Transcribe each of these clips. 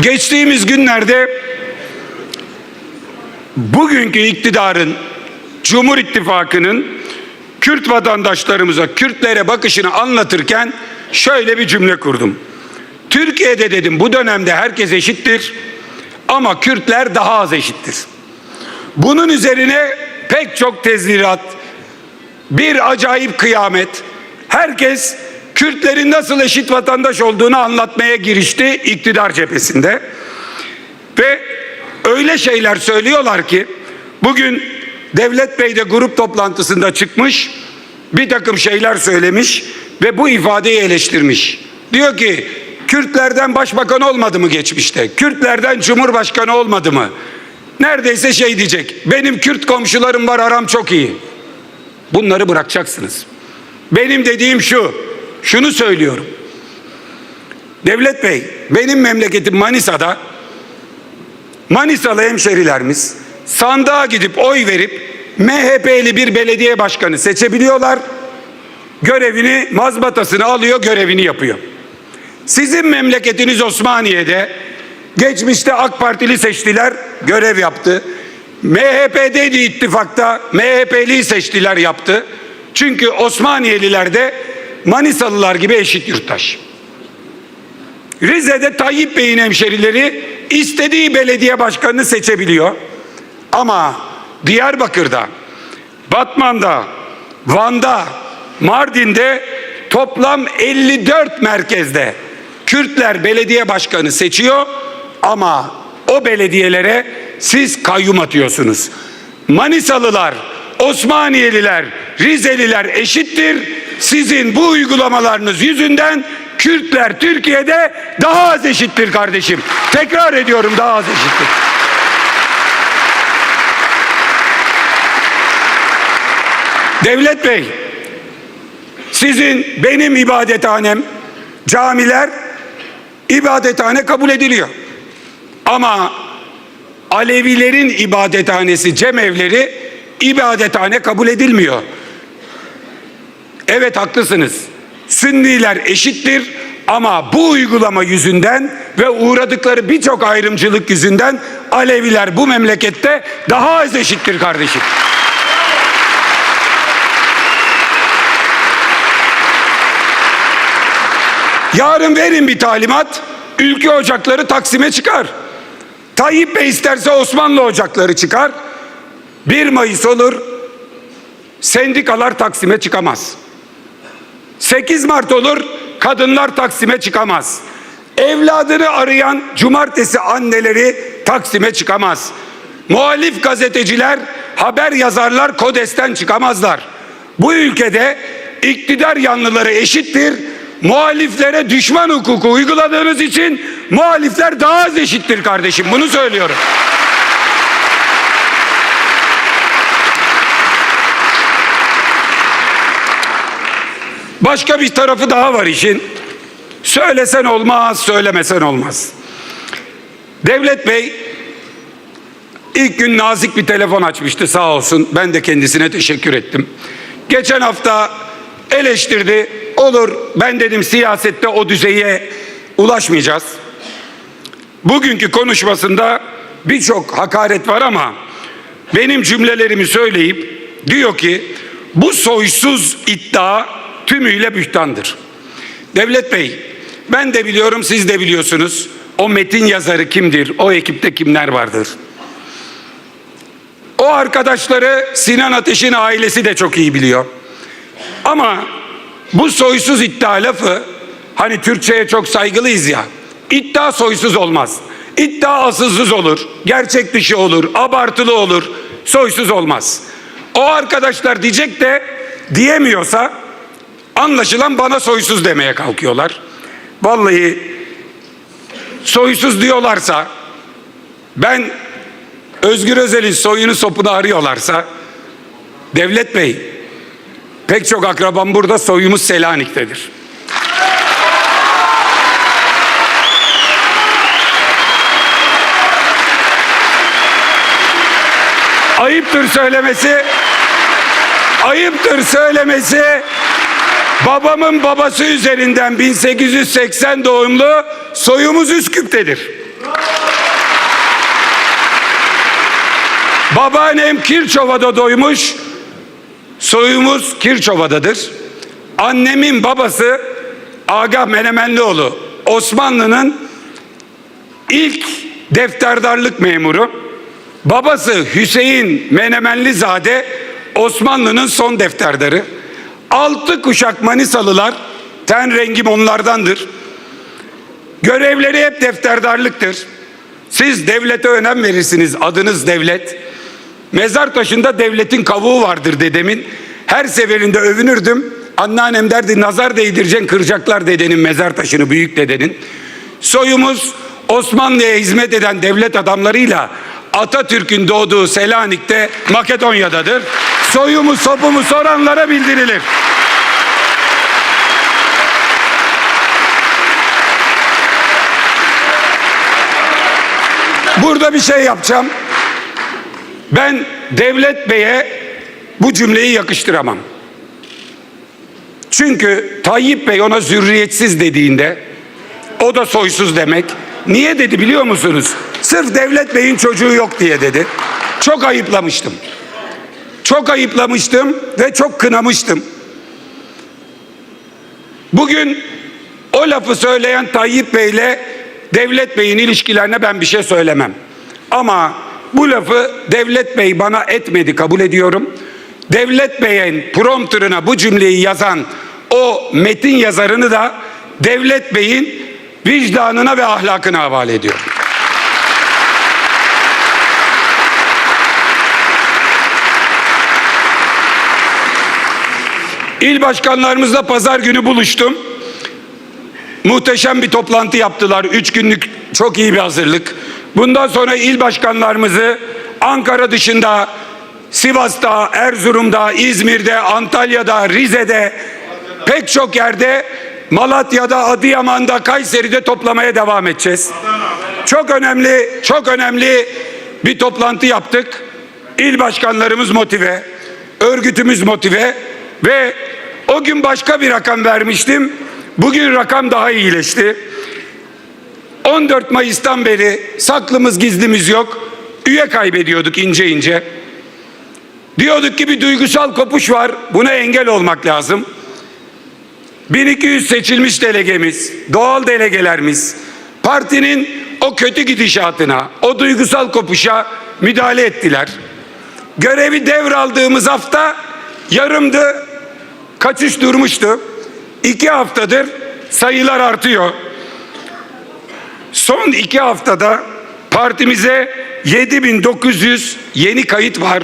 Geçtiğimiz günlerde bugünkü iktidarın Cumhur İttifakı'nın Kürt vatandaşlarımıza, Kürtlere bakışını anlatırken şöyle bir cümle kurdum. Türkiye'de dedim bu dönemde herkes eşittir ama Kürtler daha az eşittir. Bunun üzerine pek çok tezvirat, bir acayip kıyamet. Herkes Kürtlerin nasıl eşit vatandaş olduğunu anlatmaya girişti iktidar cephesinde. Ve öyle şeyler söylüyorlar ki bugün Devlet Bey de grup toplantısında çıkmış bir takım şeyler söylemiş ve bu ifadeyi eleştirmiş. Diyor ki Kürtlerden başbakan olmadı mı geçmişte? Kürtlerden cumhurbaşkanı olmadı mı? Neredeyse şey diyecek. Benim Kürt komşularım var aram çok iyi. Bunları bırakacaksınız. Benim dediğim şu. Şunu söylüyorum. Devlet Bey, benim memleketim Manisa'da Manisalı hemşerilerimiz sandığa gidip oy verip MHP'li bir belediye başkanı seçebiliyorlar. Görevini, mazbatasını alıyor, görevini yapıyor. Sizin memleketiniz Osmaniye'de geçmişte AK Partili seçtiler, görev yaptı. MHP'deydi ittifakta, MHP'liyi seçtiler yaptı. Çünkü Osmaniyeliler de Manisalılar gibi eşit yurttaş. Rize'de Tayyip Bey'in hemşerileri istediği belediye başkanını seçebiliyor. Ama Diyarbakır'da, Batman'da, Van'da, Mardin'de toplam 54 merkezde Kürtler belediye başkanı seçiyor ama o belediyelere siz kayyum atıyorsunuz. Manisalılar, Osmaniyeliler, Rizeliler eşittir. Sizin bu uygulamalarınız yüzünden Kürtler Türkiye'de daha az eşittir kardeşim. Tekrar ediyorum daha az eşittir. Devlet Bey, sizin benim ibadethanem, camiler ibadethane kabul ediliyor. Ama Alevilerin ibadethanesi, cemevleri ibadethane kabul edilmiyor. Evet haklısınız. Sünniler eşittir ama bu uygulama yüzünden ve uğradıkları birçok ayrımcılık yüzünden Aleviler bu memlekette daha az eşittir kardeşim. Yarın verin bir talimat, ülke ocakları Taksim'e çıkar. Tayyip Bey isterse Osmanlı ocakları çıkar. 1 Mayıs olur, sendikalar Taksim'e çıkamaz. 8 Mart olur, kadınlar Taksim'e çıkamaz. Evladını arayan cumartesi anneleri Taksim'e çıkamaz. Muhalif gazeteciler, haber yazarlar Kodes'ten çıkamazlar. Bu ülkede iktidar yanlıları eşittir. Muhaliflere düşman hukuku uyguladığınız için muhalifler daha az eşittir kardeşim. Bunu söylüyorum. Başka bir tarafı daha var işin. Söylesen olmaz, söylemesen olmaz. Devlet Bey ilk gün nazik bir telefon açmıştı sağ olsun. Ben de kendisine teşekkür ettim. Geçen hafta eleştirdi. Olur ben dedim siyasette o düzeye ulaşmayacağız. Bugünkü konuşmasında birçok hakaret var ama benim cümlelerimi söyleyip diyor ki bu soysuz iddia tümüyle bühtandır. Devlet Bey, ben de biliyorum siz de biliyorsunuz. O metin yazarı kimdir? O ekipte kimler vardır? O arkadaşları Sinan Ateş'in ailesi de çok iyi biliyor. Ama bu soysuz iddia lafı hani Türkçe'ye çok saygılıyız ya. İddia soysuz olmaz. İddia asılsız olur. Gerçek dışı olur. Abartılı olur. Soysuz olmaz. O arkadaşlar diyecek de diyemiyorsa anlaşılan bana soysuz demeye kalkıyorlar. Vallahi soysuz diyorlarsa ben Özgür Özel'in soyunu sopunu arıyorlarsa Devlet Bey pek çok akrabam burada soyumuz Selanik'tedir. Ayıptır söylemesi. Ayıptır söylemesi. Babamın babası üzerinden 1880 doğumlu soyumuz Üsküp'tedir. Babaannem Kirçova'da doymuş, soyumuz Kirçova'dadır. Annemin babası Agah Menemenlioğlu, Osmanlı'nın ilk defterdarlık memuru. Babası Hüseyin Menemenlizade, Osmanlı'nın son defterdarı. Altı kuşak Manisalılar, ten rengim onlardandır. Görevleri hep defterdarlıktır. Siz devlete önem verirsiniz, adınız devlet. Mezar taşında devletin kavuğu vardır dedemin. Her seferinde övünürdüm. Anneannem derdi nazar değdireceksin kıracaklar dedenin mezar taşını büyük dedenin. Soyumuz Osmanlı'ya hizmet eden devlet adamlarıyla Atatürk'ün doğduğu Selanik'te Makedonya'dadır. Soyumu sopumu soranlara bildirilir. Burada bir şey yapacağım. Ben Devlet Bey'e bu cümleyi yakıştıramam. Çünkü Tayyip Bey ona zürriyetsiz dediğinde o da soysuz demek. Niye dedi biliyor musunuz? Sırf Devlet Bey'in çocuğu yok diye dedi. Çok ayıplamıştım. Çok ayıplamıştım ve çok kınamıştım. Bugün o lafı söyleyen Tayyip Bey'le Devlet Bey'in ilişkilerine ben bir şey söylemem. Ama bu lafı Devlet Bey bana etmedi kabul ediyorum. Devlet Bey'in prompterına bu cümleyi yazan o metin yazarını da Devlet Bey'in vicdanına ve ahlakına havale ediyorum. İl başkanlarımızla pazar günü buluştum. Muhteşem bir toplantı yaptılar. Üç günlük çok iyi bir hazırlık. Bundan sonra il başkanlarımızı Ankara dışında, Sivas'ta, Erzurum'da, İzmir'de, Antalya'da, Rize'de, pek çok yerde, Malatya'da, Adıyaman'da, Kayseri'de toplamaya devam edeceğiz. Çok önemli, çok önemli bir toplantı yaptık. İl başkanlarımız motive, örgütümüz motive ve o gün başka bir rakam vermiştim. Bugün rakam daha iyileşti. 14 Mayıs'tan beri saklımız gizlimiz yok. Üye kaybediyorduk ince ince. Diyorduk ki bir duygusal kopuş var. Buna engel olmak lazım. 1200 seçilmiş delegemiz, doğal delegelerimiz partinin o kötü gidişatına, o duygusal kopuşa müdahale ettiler. Görevi devraldığımız hafta yarımdı, kaçış durmuştu. İki haftadır sayılar artıyor. Son iki haftada partimize 7900 yeni kayıt var.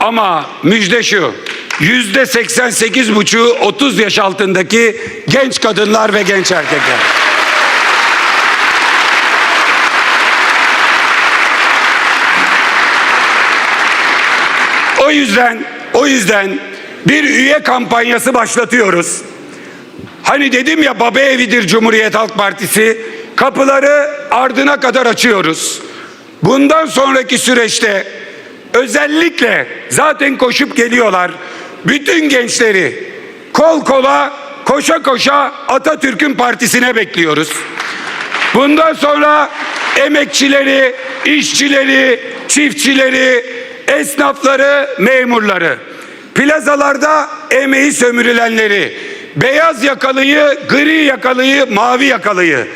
Ama müjde şu, yüzde 88 buçuğu 30 yaş altındaki genç kadınlar ve genç erkekler. O yüzden, o yüzden bir üye kampanyası başlatıyoruz. Hani dedim ya baba evidir Cumhuriyet Halk Partisi. Kapıları ardına kadar açıyoruz. Bundan sonraki süreçte özellikle zaten koşup geliyorlar. Bütün gençleri kol kola koşa koşa Atatürk'ün partisine bekliyoruz. Bundan sonra emekçileri, işçileri, çiftçileri, esnafları, memurları, plazalarda emeği sömürülenleri, beyaz yakalıyı, gri yakalıyı, mavi yakalıyı,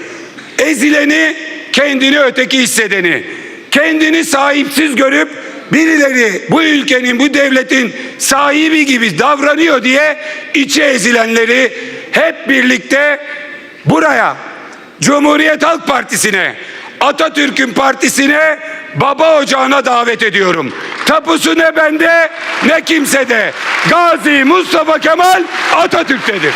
ezileni, kendini öteki hissedeni, kendini sahipsiz görüp birileri bu ülkenin, bu devletin sahibi gibi davranıyor diye içe ezilenleri hep birlikte buraya Cumhuriyet Halk Partisi'ne, Atatürk'ün partisine, baba ocağına davet ediyorum. Tapusu ne bende ne kimsede. Gazi Mustafa Kemal Atatürk'tedir.